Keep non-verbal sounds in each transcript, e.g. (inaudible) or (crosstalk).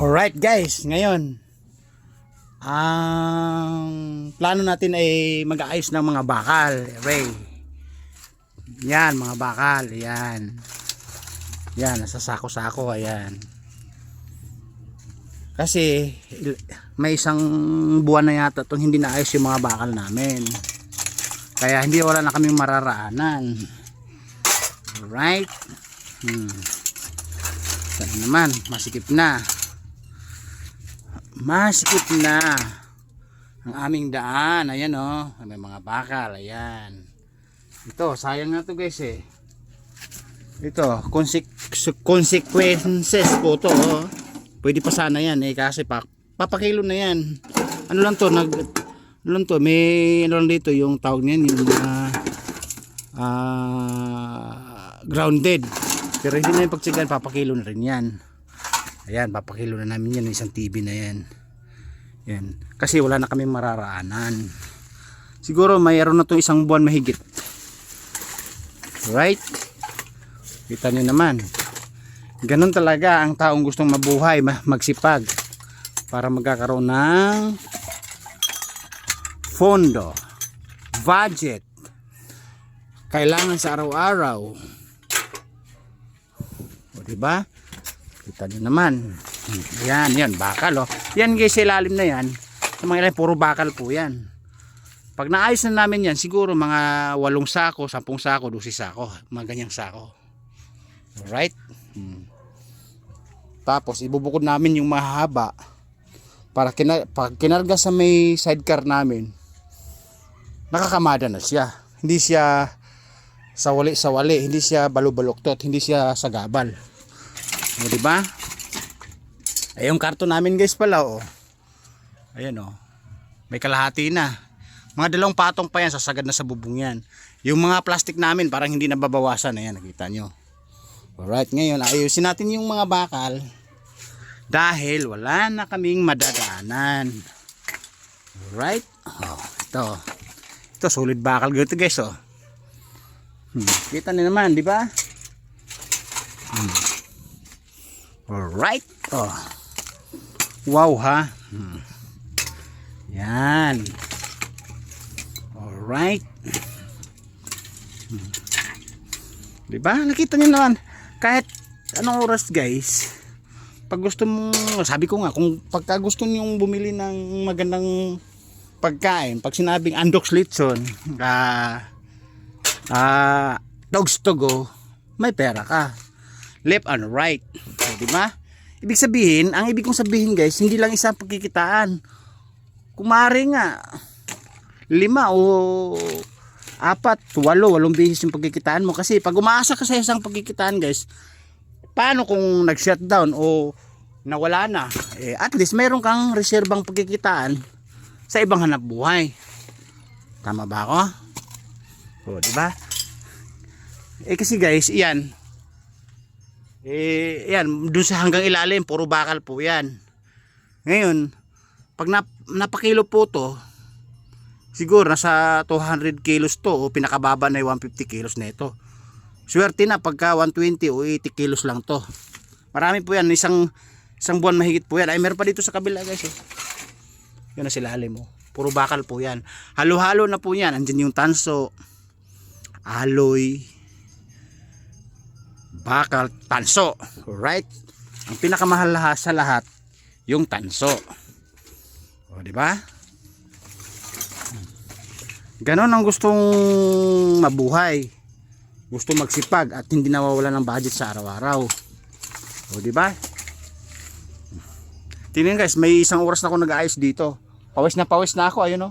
Alright guys, ngayon ang plano natin ay mag-aayos ng mga bakal, Ray. Yan, mga bakal, yan. Yan, nasa sako-sako, ayan. Kasi may isang buwan na yata itong hindi naayos yung mga bakal namin. Kaya hindi wala na kaming mararaanan. Alright. Hmm. Sana naman, masikip na masikip na ang aming daan. Ayan oh. May mga bakal. Ayan. Ito sayang na to guys eh. Ito consec- consequences po to oh. pwede pa sana yan eh kasi pa, papakilo na yan. Ano lang to nag ano lang to may ano lang dito yung tawag niyan yung mga ah, grounded. Pero hindi na yung pagtsigan papakilo na rin yan Ayan, papakilo na namin yan ng isang TV na yan. Yan. Kasi wala na kami mararaanan. Siguro mayroon na to isang buwan mahigit. Right? Kita nyo naman. Ganon talaga ang taong gustong mabuhay, ma- magsipag. Para magkakaroon ng fondo, budget, kailangan sa araw-araw. O, diba? Kita nyo naman. Yan, yan, bakal oh. Yan guys, sa ilalim na yan. Sa mga ilalim, puro bakal po yan. Pag naayos na namin yan, siguro mga walong sako, sampung sako, dusi sako. Mga ganyang sako. Alright? Hmm. Tapos, ibubukod namin yung mahaba para kina, pag kinarga sa may sidecar namin, nakakamada na siya. Hindi siya sawali sawali, hindi siya balubaluktot, hindi siya sagabal. O, di ba? Ay, yung karton namin guys pala, oh. Ayan, oh. May kalahati na. Mga dalawang patong pa yan, sasagad na sa bubong yan. Yung mga plastic namin, parang hindi nababawasan. Ayan, nakita nyo. Alright, ngayon, ayusin natin yung mga bakal. Dahil wala na kaming madadaanan. Alright? Oh, ito. Ito, solid bakal ganito guys, oh. Hmm, kita niyo naman, di ba? Alright. Oh. Wow ha. Hmm. Yan. Alright. Hmm. Diba? Nakita niyo naman. Kahit anong oras guys. Pag gusto mo, sabi ko nga, kung pagka gusto niyo bumili ng magandang pagkain, pag sinabing Andox Litson, ah, ah, dogs to go, may pera ka left and right. Di ba? Ibig sabihin, ang ibig kong sabihin guys, hindi lang isang pagkikitaan. Kumari nga, lima o apat, walo, walong beses yung pagkikitaan mo. Kasi pag umaasa ka sa isang pagkikitaan guys, paano kung nag-shutdown o nawala na? Eh, at least mayroon kang reserbang pagkikitaan sa ibang hanap buhay. Tama ba ako? O, di ba? Eh kasi guys, iyan, eh, yan, dun sa hanggang ilalim, puro bakal po yan. Ngayon, pag nap napakilo po to, siguro nasa 200 kilos to, o pinakababa na yung 150 kilos na ito. Swerte na pagka 120 o 80 kilos lang to. Marami po yan, isang, isang buwan mahigit po yan. Ay, meron pa dito sa kabila guys. Oh. Yun na sila mo. Puro bakal po yan. Halo-halo na po yan. Andyan yung tanso, aloy, bakal, tanso. Alright? Ang pinakamahal sa lahat, yung tanso. O, di ba? Ganon ang gustong mabuhay. Gusto magsipag at hindi nawawala ng budget sa araw-araw. O, di ba? Tingnan guys, may isang oras na ako nag-aayos dito. Pawis na pawis na ako, ayun o.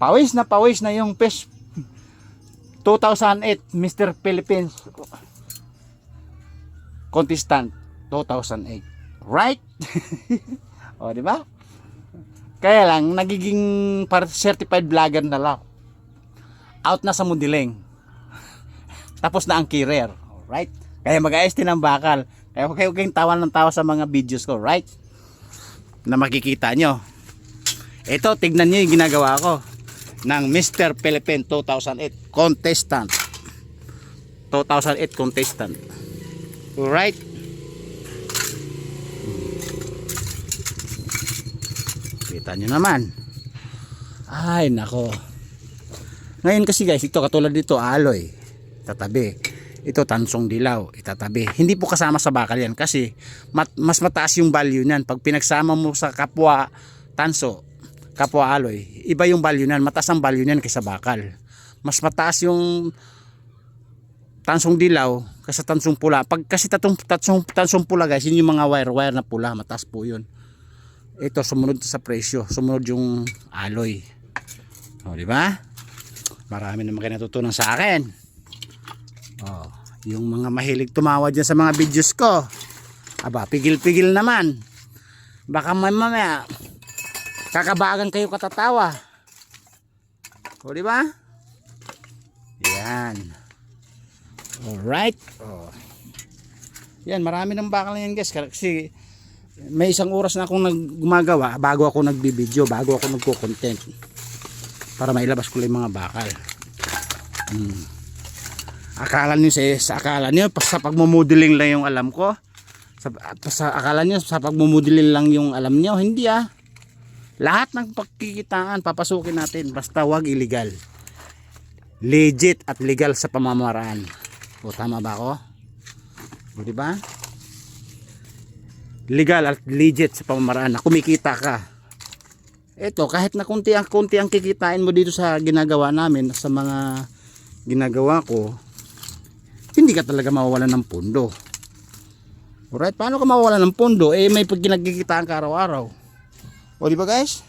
Pawis na pawis na yung fish (laughs) 2008 Mr. Philippines contestant 2008 right? (laughs) O di ba? Kaya lang nagiging certified vlogger na lang. Out na sa mundiling. (laughs) Tapos na ang career. Right kaya mag-ayos din ang bakal. Kaya huwag kayo kayong tawa ng tawa sa mga videos ko right? Na makikita nyo. Ito tignan nyo yung ginagawa ko ng Mr. Philippine 2008 contestant. 2008 contestant Alright. Kita nyo naman. Ay, nako. Ngayon kasi guys, ito katulad dito, aloy. Tatabi. Ito, tansong dilaw. Itatabi. Hindi po kasama sa bakal yan kasi mat- mas mataas yung value niyan. Pag pinagsama mo sa kapwa tanso, kapwa aloy, iba yung value niyan. Mataas ang value niyan kaysa bakal. Mas mataas yung tansong dilaw kasi tansong pula. Pag kasi tatong, tansong, tansong pula guys, yun yung mga wire-wire na pula. Mataas po yun. Ito, sumunod sa presyo. Sumunod yung aloy. O, di ba? Marami naman kayo natutunan sa akin. Oh, yung mga mahilig tumawa dyan sa mga videos ko. Aba, pigil-pigil naman. Baka may mamaya kakabagan kayo katatawa. O, di ba? Yan. Alright. Oh. Yan, marami ng bakal na yan guys. Kasi may isang oras na akong naggumagawa bago ako nagbibideo, bago ako nagko-content. Para mailabas ko lang mga bakal. Hmm. Akala niyo sa, sa akala niyo sa pagmumudeling lang yung alam ko. Sa, sa akala niyo sa pagmumudeling lang yung alam niyo, hindi ah. Lahat ng pagkikitaan papasukin natin basta wag illegal. Legit at legal sa pamamaraan. O tama ba ako? O di ba? Legal at legit sa pamamaraan na kumikita ka. Ito kahit na kunti ang kunti ang kikitain mo dito sa ginagawa namin sa mga ginagawa ko hindi ka talaga mawawalan ng pundo. Alright, paano ka mawawalan ng pundo? Eh may pag ginagkikitaan ka araw-araw. O di ba guys?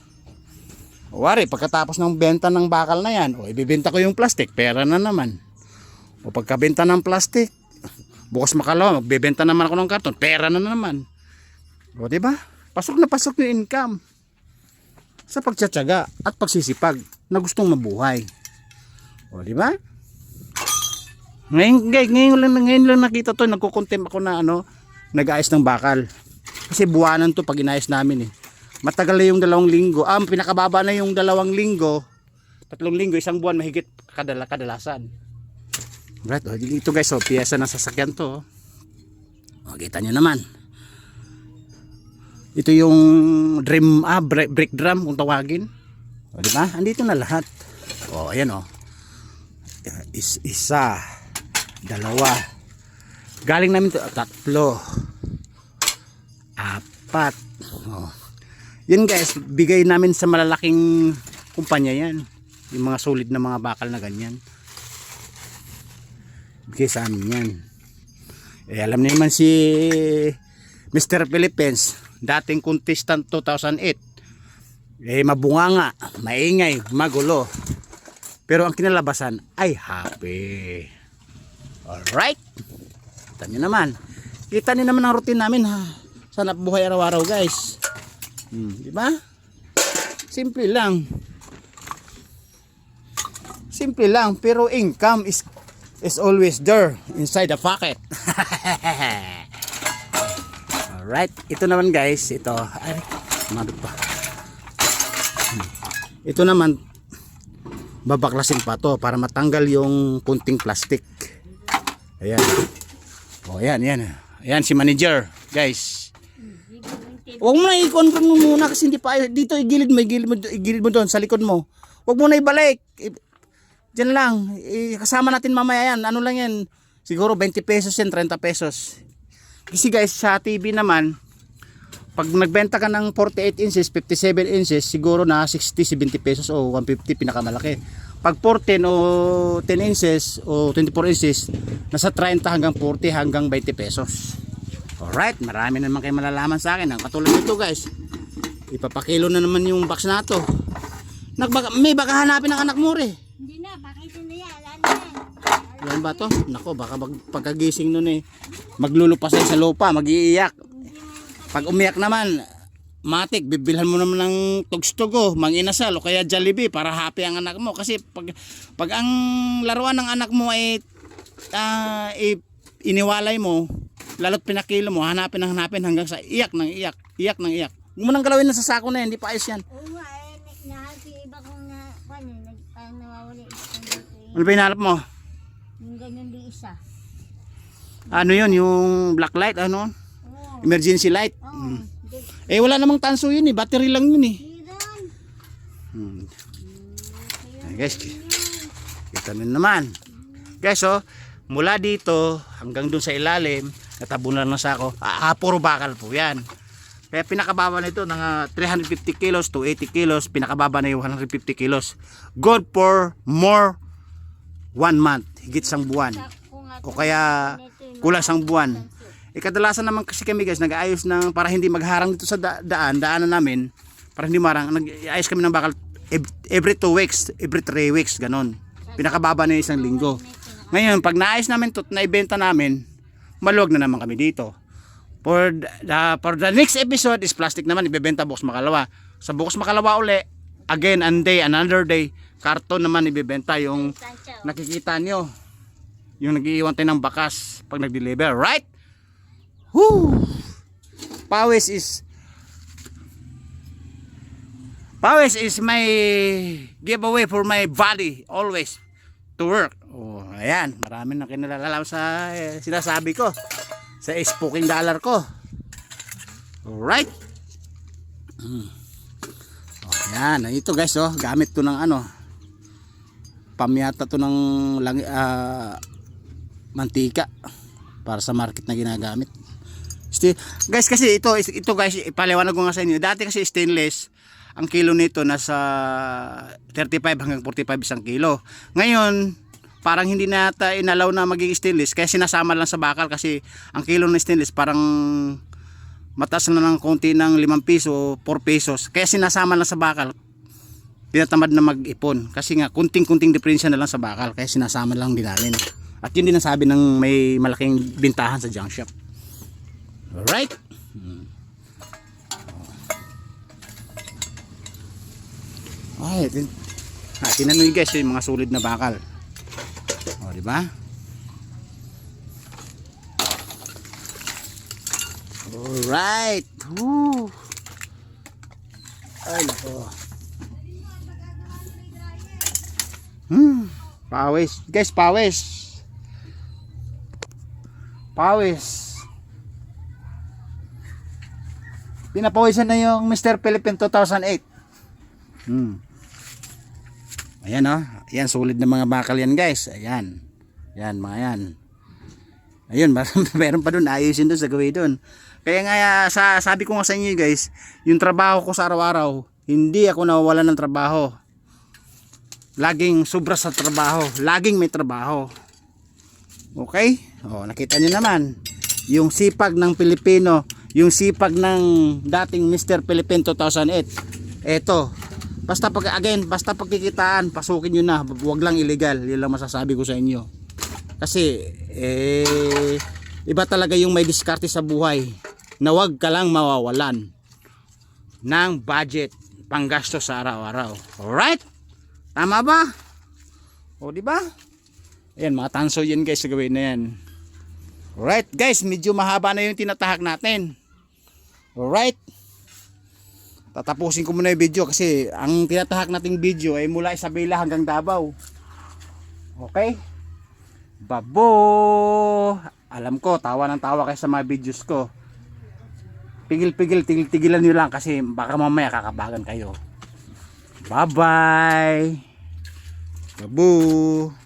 O wari, pagkatapos ng benta ng bakal na yan, o ibibenta ko yung plastic, pera na naman. O pagkabenta ng plastic, bukas makalawa, magbebenta naman ako ng karton, pera na naman. O ba? Pasok na pasok yung income sa pagtsatsaga at pagsisipag na gustong mabuhay. O di ba? Ngayon, guys, ngayon lang ngayon lang nakita to, nagko-contempt ako na ano, nag-ayos ng bakal. Kasi buwanan to pag inayos namin eh. Matagal na yung dalawang linggo. Ah, pinakababa na yung dalawang linggo. Tatlong linggo, isang buwan mahigit kadala kadalasan. Right, oh, dito guys, oh, piyesa ng sasakyan to. Oh. Oh, kita nyo naman. Ito yung dream, ah, break, break drum kung tawagin. O, di? Andito na lahat. O, ayan o. Is, isa, dalawa. Galing namin to, tatlo, apat. O. Yun guys, bigay namin sa malalaking kumpanya yan. Yung mga solid na mga bakal na ganyan. Bigay sa amin yan. Eh, alam niyo naman si Mr. Philippines, dating contestant 2008. Eh, mabunganga, maingay, magulo. Pero ang kinalabasan ay happy. Alright. Kita nyo naman. Kita nyo naman ang routine namin ha. Sana buhay araw-araw guys. Hmm, di ba? Simple lang. Simple lang, pero income is is always there inside the pocket. (laughs) Alright, ito naman guys, ito. Ay, mabit pa. Ito naman, babaklasin pa to para matanggal yung kunting plastic. Ayan. O, ayan, ayan. Ayan si manager, guys. Huwag mo na ikon mo muna kasi hindi pa dito igilid mo, igilid mo, igilid mo doon sa likod mo. Huwag mo na ibalik. Diyan lang. I- kasama natin mamaya yan. Ano lang yan? Siguro 20 pesos yan, 30 pesos. Kasi guys, sa TV naman, pag nagbenta ka ng 48 inches, 57 inches, siguro na 60, 70 pesos o 150 pinakamalaki. Pag 14 o 10 inches o 24 inches, nasa 30 hanggang 40 hanggang 20 pesos. Alright, marami naman kayo malalaman sa akin. Ang katulad nito guys, ipapakilo na naman yung box na to. Nagbaka, may baka hanapin ng anak mo re. Hindi na, bakit na yan? Wala na yan. Ba to? Nako, baka pag, pagkagising nun eh, maglulupas sa lupa, magiiyak. Pag umiyak naman, matik, bibilhan mo naman ng tugstugo, manginasal o kaya Jollibee para happy ang anak mo. Kasi pag, pag ang laruan ng anak mo ay ah, i- iniwalay mo, lalo't pinakilo mo, hanapin ng hanapin hanggang sa iyak ng iyak, iyak ng iyak. Huwag mo nang galawin na sa sako na yan, hindi pa ayos yan. Oo nga, eh, nahati iba kong na, ano, nag, parang nawawala isa dito eh. Ano ba hinahanap mo? Ganyan di isa. Ano yun, yung black light, ano? Oo, Emergency light. oo. Di- Eh wala namang tanso yun eh, battery lang yun eh. Hmm. Ayan, guys, kita nyo naman. Guys, oh, mula dito hanggang dun sa ilalim, natabunan ng sako, ah, ah, puro bakal po yan. Kaya pinakababa nito ng ah, 350 kilos to 80 kilos, pinakababa na yung 150 kilos. Good for more one month, higit sang buwan. O kaya kulang sang buwan. Eh kadalasan naman kasi kami guys, nag-aayos ng para hindi magharang dito sa da- daan, daanan namin, para hindi marang, nag-aayos kami ng bakal ev- every 2 weeks, every 3 weeks, ganon. Pinakababa na isang linggo. Ngayon, pag naayos namin to, naibenta namin, maluwag na naman kami dito. For the, for the next episode is plastic naman, ibebenta bukas makalawa. Sa bukas makalawa uli, again, and day, another day, karton naman ibebenta yung nakikita nyo yung nagiiwan tayo ng bakas pag nag-deliver, right? Woo! Pawis is Pawis is my giveaway for my body always to work. Oh, ayan, marami na kinalalaman sa eh, sinasabi ko sa spoken dollar ko. Alright? Mm. Oh, yan, ito guys, oh, gamit to ng ano, pamyata to ng lang, ah, mantika para sa market na ginagamit. Sti guys kasi ito ito guys ipaliwanag ko nga sa inyo. Dati kasi stainless ang kilo nito nasa 35 hanggang 45 isang kilo. Ngayon parang hindi na ata inalaw na maging stainless kaya sinasama lang sa bakal kasi ang kilo ng stainless parang mataas na ng konti ng 5 piso, 4 pesos. Kaya sinasama lang sa bakal tinatamad na mag-ipon. Kasi nga kunting-kunting diferensya na lang sa bakal kaya sinasama lang din namin. At yun din ang sabi ng may malaking bintahan sa junk shop. Alright? Hmm. ay tin ah, tinan nyo guys yung mga solid na bakal. O di ba? Alright. Woo. ay nako Hmm. Pawis. Guys, pawis. Pawis. Pinapawisan na yung Mr. Philippine 2008. Hmm. Ayan oh. Ayan, solid na mga bakal yan guys. Ayan. Ayan, mga yan. Ayun, (laughs) meron, pa dun. Ayusin dun sa gawin dun. Kaya nga, ah, sa, sabi ko nga sa inyo guys, yung trabaho ko sa araw-araw, hindi ako nawawalan ng trabaho laging sobra sa trabaho. Laging may trabaho. Okay? Oh nakita niyo naman. Yung sipag ng Pilipino yung sipag ng dating Mr. Philippine 2008 eto. Basta pag again basta pagkikitaan pasukin niyo na. Wag lang illegal. Yun lang masasabi ko sa inyo. Kasi eh iba talaga yung may diskarte sa buhay na wag ka lang mawawalan ng budget panggasto sa araw-araw. Alright Tama ba? O di ba? Ayan, mga tanso yan guys gawin na yan. Alright guys, medyo mahaba na yung tinatahak natin. Alright. Tatapusin ko muna yung video kasi ang tinatahak nating video ay mula Isabela hanggang Davao. Okay? Babo! Alam ko, tawa ng tawa kayo sa mga videos ko. Pigil-pigil, tigil-tigilan nyo lang kasi baka mamaya kakabagan kayo. Bye-bye! Babu!